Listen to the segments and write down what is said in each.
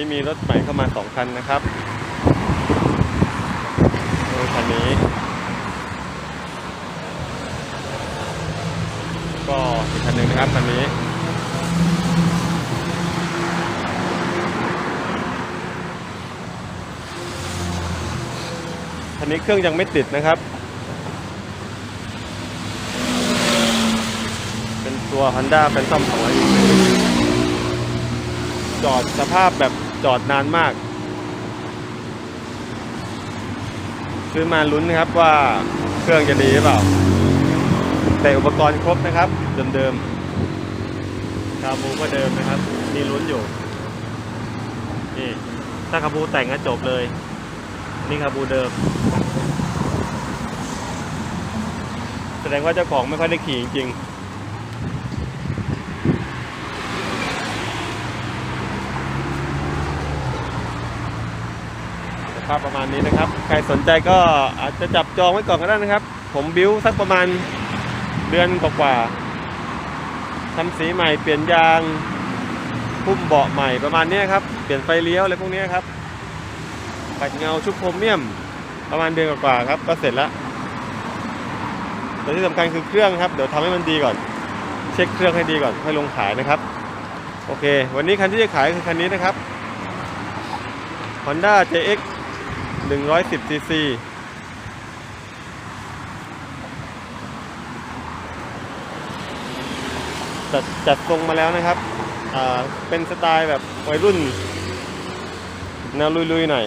นี้มีรถใหม่เข้ามาสองคันนะครับรถคันนี้ ก็อีกคันหนึ่งนะครับคันนี้คันนี้เครื่องยังไม่ติดนะครับ เป็นตัว Honda Phantom 200จอดสภาพแบบ จอดนานมาก ซื้อมาลุ้นนะครับว่าเครื่องจะดีหรือเปล่า แต่อุปกรณ์ครบนะครับ เดิมๆคาบูก็เดิมนะครับนี่ลุ้นอยู่ นี่ถ้าคาบูแต่งก็จบเลย นี่คาบูเดิม แสดงว่าเจ้าของไม่ค่อยได้ขี่จริงๆ สภาพประมาณนี้นะครับ ใครสนใจก็อาจจะจับจองไว้ก่อนก็ได้นะครับ ผมบิ้วสักประมาณเดือนกว่าๆทำสีใหม่เปลี่ยนยางพุ่มเบาะใหม่ประมาณนี้ครับ เปลี่ยนไฟเลี้ยวอะไรพวกนี้ครับปัดเงาชุบโครเมียม ประมาณเดือนกว่าๆครับ ก็เสร็จแล้วแต่ที่สำคัญคือเครื่องครับ เดี๋ยวทำให้มันดีก่อน เช็คเครื่องให้ดีก่อนค่อยลงขายนะครับ โอเค วันนี้คันที่จะขายคือคันนี้นะครับ Honda JX 110 cc จัดจัดทรงมาแล้วนะครับ อ่า เป็นสไตล์แบบวัยรุ่นแนวลุยๆหน่อย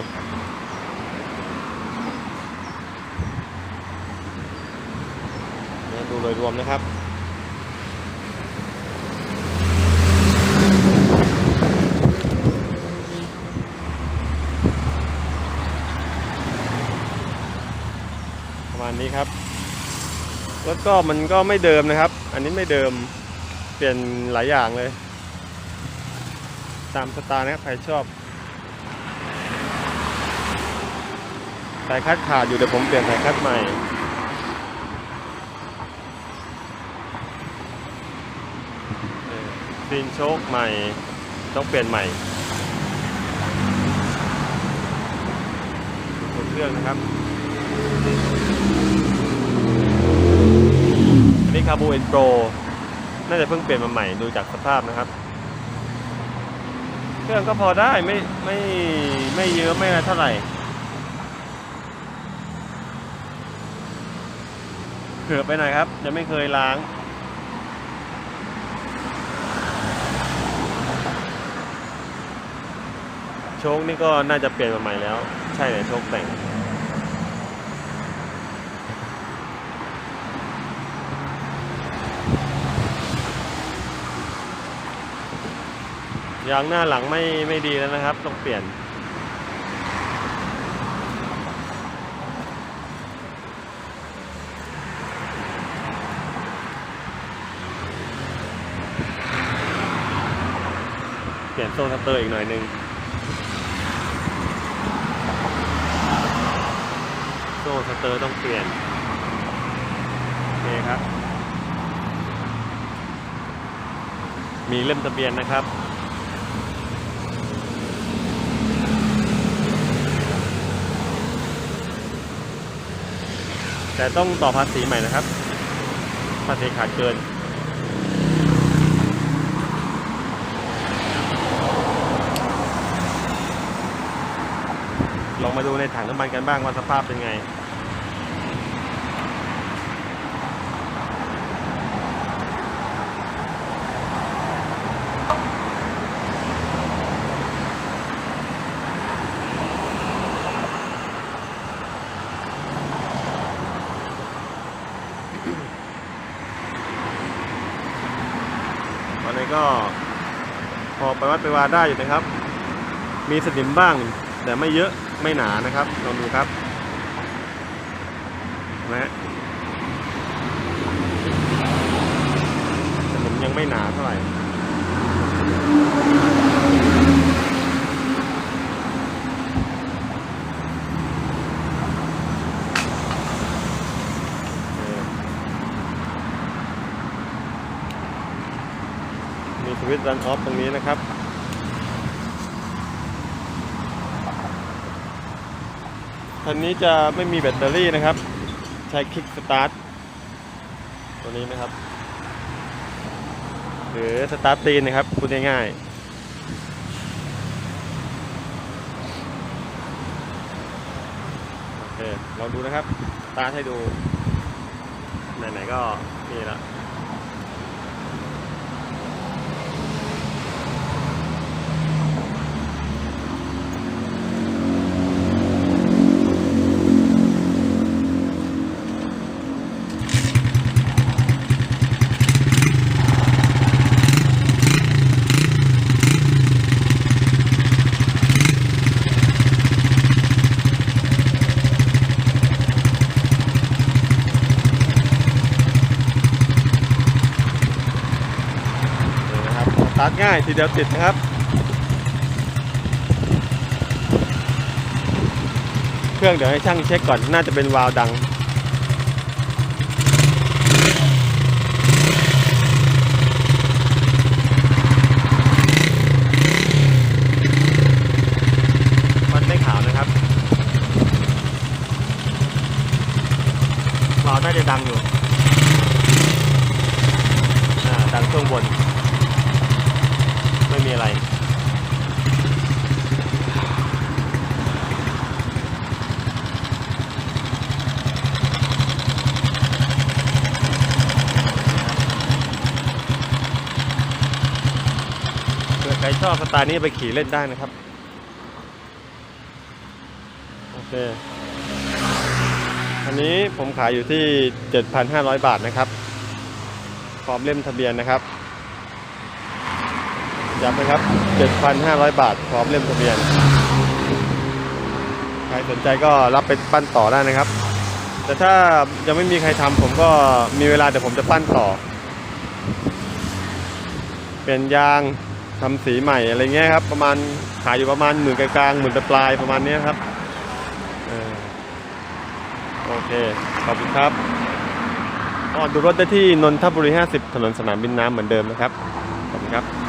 เนี่ยดูโดยรวมนะครับ ประมาณนี้ครับรถก็มันก็ไม่เดิมนะครับ อันนี้ไม่เดิมเปลี่ยนหลายอย่างเลย ตามสไตล์นะครับใครชอบสายคัดขาดอยู่เดี๋ยวผมเปลี่ยนสายคัดใหม่เออซีนโชคใหม่ต้องเปลี่ยนใหม่ตัวเครื่องนะครับ อันนี้คาบูเอ็นโปรน่าจะเพิ่งเปลี่ยนมาใหม่ดูจากสภาพนะครับ เครื่องก็พอได้ไม่ไม่ไม่เยอะไม่อะไรเท่าไหร่ เกือบไปหน่อยครับยังไม่เคยล้างโชคนี่ก็น่าจะเปลี่ยนมาใหม่แล้ว ใช่เลยโชคแต่ง ยางหน้าหลังไม่ไม่ดีแล้วนะครับ ต้องเปลี่ยน เปลี่ยนโซ่สเตอร์อีกหน่อยนึงโซ่สเตอร์ต้องเปลี่ยนโอเคครับ มีเล่มทะเบียนนะครับ แต่ต้องต่อภาษีใหม่นะครับ ภาษีขาดเกิน ลองมาดูในถังน้ำมันกันบ้างว่าสภาพเป็นไง ก็ พอไปวัดไปวาได้อยู่นะครับ มีสนิมบ้าง แต่ไม่เยอะไม่หนานะครับลองดูครับนะฮะสนิมยังไม่หนาเท่าไหร่ วิตช์รันออฟตรงนี้นะครับ คันนี้จะไม่มีแบตเตอรี่นะครับ ใช้คลิกสตาร์ทตัวนี้นะครับ หรือสตาร์ทตีนนะครับพูดง่ายๆลองดูนะครับสตาร์ตให้ดู ไหนๆก็นี่ละ ง่ายทีเดียวติดนะครับเครื่องเดี๋ยวให้ช่างเช็คก่อนน่าจะเป็นวาล์วดัง มันไม่ขาวนะครับ วาล์วน่าจะดังอยู่อ่าดังช่วงบน อะไรเผื่อใครชอบสไตล์นี้ไปขี่เล่นได้นะครับ โอเค อันนี้ผมขายอยู่ที่ 7,500 บาทนะครับพร้อมเล่มทะเบียนนะครับ ย้ำนะครับ 7,500 บาท พร้อมเล่มทะเบียน ใครสนใจก็รับไปปั้นต่อได้นะครับ แต่ถ้ายังไม่มีใครทำผมก็มีเวลาเดี๋ยวผมจะปั้นต่อ เปลี่ยนยางทำสีใหม่อะไรเงี้ยครับ ประมาณขายอยู่ประมาณหมื่นกลางๆหมื่นปลายประมาณเนี้ยครับออโอเค ขอบคุณครับออดูรถได้ที่นนทบุรี 50 ถนนสนามบินน้ำเหมือนเดิมนะครับ ขอบคุณครับ